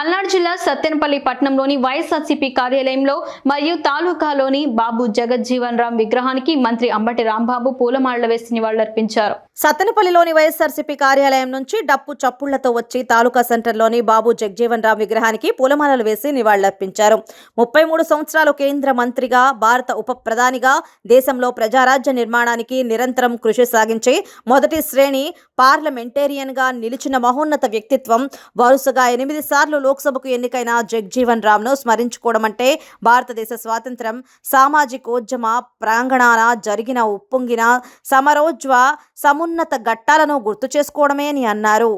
పల్నాడు జిల్లా సత్తెనపల్లి పట్టణంలోని వైఎస్ఆర్సీపీ కార్యాలయంలో మరియు తాలూకాలోని బాబు జగజ్జీవన్ రామ్ విగ్రహానికి మంత్రి అంబటి రాంబాబు పూలమాలలు వేసి నివాళులర్పించారు. సత్తెనపల్లిలోని వైఎస్ఆర్సీపీ కార్యాలయం నుంచి డప్పు చప్పుళ్ళతో వచ్చి తాలూకా సెంటర్లోని బాబు జగ్జీవన్ రామ్ విగ్రహానికి పూలమాలలు వేసి నివాళులర్పించారు. ముప్పై మూడు సంవత్సరాలు కేంద్ర మంత్రిగా భారత ఉప ప్రధానిగా దేశంలో ప్రజారాజ్య నిర్మాణానికి నిరంతరం కృషి సాగించి మొదటి శ్రేణి పార్లమెంటేరియన్గా నిలిచిన మహోన్నత వ్యక్తిత్వం వరుసగా ఎనిమిది సార్లు లోక్సభకు ఎన్నికైన జగ్జీవన్ రామ్ను స్మరించుకోవడం అంటే భారతదేశ స్వాతంత్ర్యం సామాజికోద్యమ ప్రాంగణాన జరిగిన ఉప్పొంగిన సమరోజ్వ ఉన్నత ఘట్టాలను గుర్తు చేసుకోవడమే అని అన్నారు.